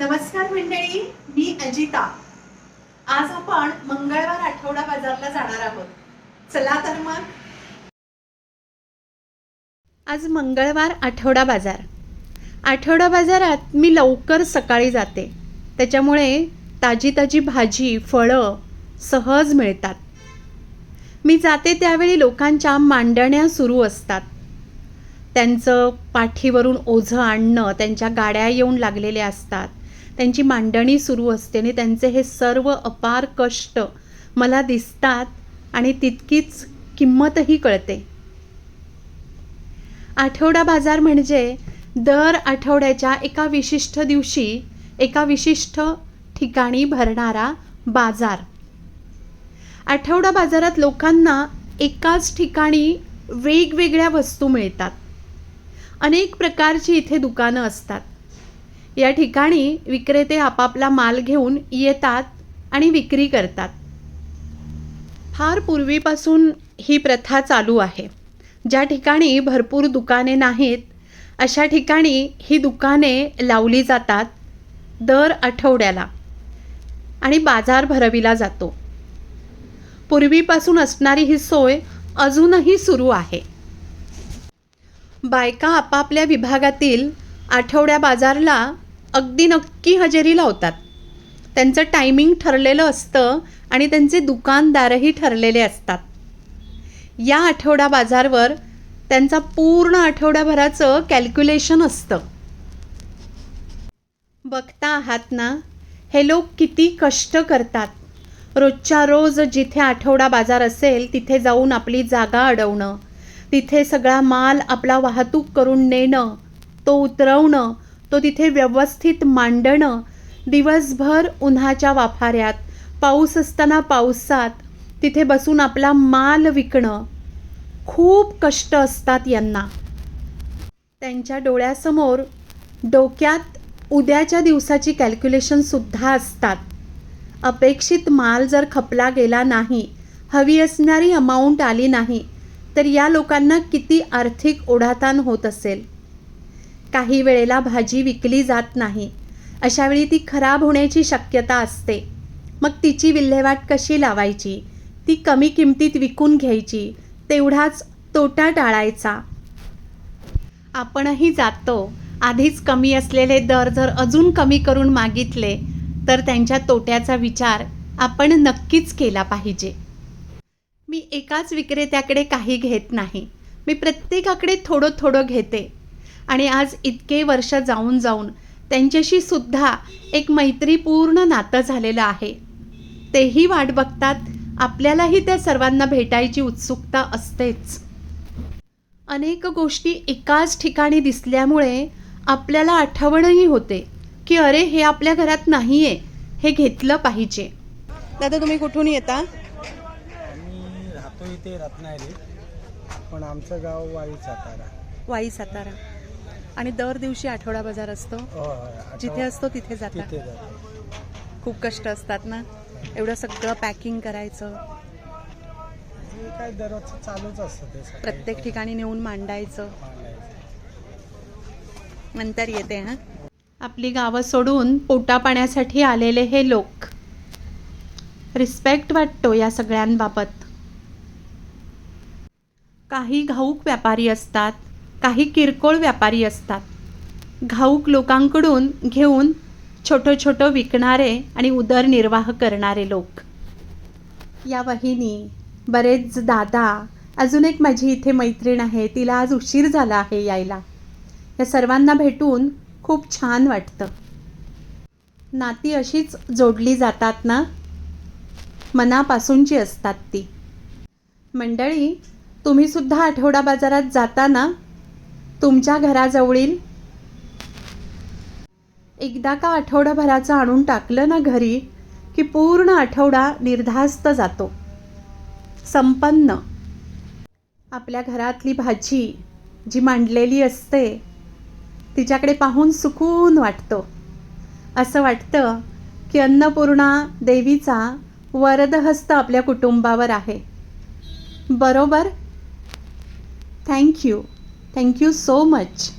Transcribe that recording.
नमस्कार मंडळी मी अजिता. आज आपण मंगळवार आठवडा बाजारला जाणार आहोत. चला तर मग. आज मंगळवार आठवडा बाजार. आठवडा बाजारात मी लवकर सकाळी जाते. त्याच्यामुळे ताजी ताजी भाजी फळं सहज मिळतात. मी जाते त्यावेळी लोकांच्या मांडण्या सुरू असतात. त्यांचं पाठीवरून ओझं आणणं त्यांच्या गाड्या येऊन लागलेल्या असतात. त्यांची मांडणी सुरू असते आणि त्यांचे हे सर्व अपार कष्ट मला दिसतात आणि तितकीच किंमतही कळते. आठवडा बाजार म्हणजे दर आठवड्याच्या एका विशिष्ट दिवशी एका विशिष्ट ठिकाणी भरणारा बाजार. आठवडा बाजारात लोकांना एकाच ठिकाणी वेगवेगळ्या वस्तू मिळतात. अनेक प्रकारची इथे दुकानं असतात. या ठिकाणी विक्रेते आपापला माल घेऊन येतात आणि विक्री करतात. फार पूर्वीपासून ही प्रथा चालू आहे. ज्या ठिकाणी भरपूर दुकाने नाहीत अशा ठिकाणी ही दुकाने लावली जातात दर आठवड्याला आणि बाजार भरविला जातो. पूर्वीपासून असणारी ही सोय अजूनही सुरू आहे. बायका आपापल्या विभागातील आठवड्या बाजारला अगदी नक्की हजेरी लावतात त्यांचं टायमिंग ठरलेलं असतं आणि त्यांचे दुकानदारही ठरलेले असतात. या आठवडा बाजारवर त्यांचा पूर्ण आठवड्याभराचं कॅल्क्युलेशन असतं. बघता आहात ना हे लोक किती कष्ट करतात. रोजच्या रोज जिथे आठवडा बाजार असेल तिथे जाऊन आपली जागा अडवणं तिथे सगळा माल आपला वाहतूक करून नेणं तो उतरवणं तो तिथे व्यवस्थित मांडणं दिवसभर उन्हाच्या वाफाऱ्यात पाऊस असताना पावसात तिथे बसून आपला माल विकणं. खूप कष्ट असतात यांना. त्यांच्या डोळ्यासमोर डोक्यात उद्याच्या दिवसाची कॅल्क्युलेशनसुद्धा असतात. अपेक्षित माल जर खपला गेला नाही हवी असणारी अमाऊंट आली नाही तर या लोकांना किती आर्थिक ओढाताण होत असेल? काही वेळेला भाजी विकली जात नाही. अशावेळी ती खराब होण्याची शक्यता असते. मग तिची विल्हेवाट कशी लावायची? ती कमी किमतीत विकून घ्यायची तेवढाच तोटा टाळायचा. आपणही जातो. आधीच कमी असलेले दर जर अजून कमी करून मागितले तर त्यांच्या तोट्याचा विचार आपण नक्कीच केला पाहिजे. मी एकाच विक्रेत्याकडे काही घेत नाही. मी प्रत्येकाकडे थोडं थोडं घेते. आणि आज इतके वर्ष जाऊन जाऊन त्यांच्याशी सुद्धा एक मैत्रीपूर्ण नातं झालेलं आहे. तेही वाट बघतात आपल्यालाही त्या सर्वांना भेटायची उत्सुकता असतेच. अनेक गोष्टी एकाच ठिकाणी दिसल्यामुळे आपल्याला आठवणही होते की अरे हे आपल्या घरात नाही आहे हे घेतलं पाहिजे. दादा तुम्ही कुठून येता? मी राहतो इथे रत्नागिरी पण आमचं गाव वाई सातारा. वाई सातारा. आणि दर दिवशी आठवडा बाजार असतो. हो, हो, जिथे असतो तिथे जाता. तिथे जातो. खूप कष्ट असतात ना? एवढं सगळं पॅकिंग करायचं. काय चालूच असतं प्रत्येक ठिकाणी नेऊन मांडायचं. मांडायचं. नंतर येते हां. आपली गावं सोडून पोटा पाण्यासाठी आलेले हे लोक. रिस्पेक्ट वाटतो या सगळ्यांबाबत. काही घाऊक व्यापारी असतात. काही किरकोळ व्यापारी असतात. घाऊक लोकांकडून घेऊन छोटं छोटं विकणारे आणि उदरनिर्वाह करणारे लोक. या वहिनी बरेच दादा अजून एक माझी इथे मैत्रीण आहे तिला आज उशीर झाला आहे यायला. या सर्वांना भेटून खूप छान वाटतं. नाती अशीच जोडली जातात ना? मनापासूनची असतात ती. मंडळी तुम्ही सुद्धा आठवडा बाजारात जाता ना? तुमच्या घराजवळील? एकदा का आठवडाभराचं आणून टाकलं ना घरी की पूर्ण आठवडा निर्धास्त जातो. संपन्न. आपल्या घरातली भाजी जी मांडलेली असते तिच्याकडे पाहून सुकून वाटतो. असं वाटतं की अन्नपूर्णा देवीचा वरदहस्त आपल्या कुटुंबावर आहे. बरोबर? Thank you. Thank you so much.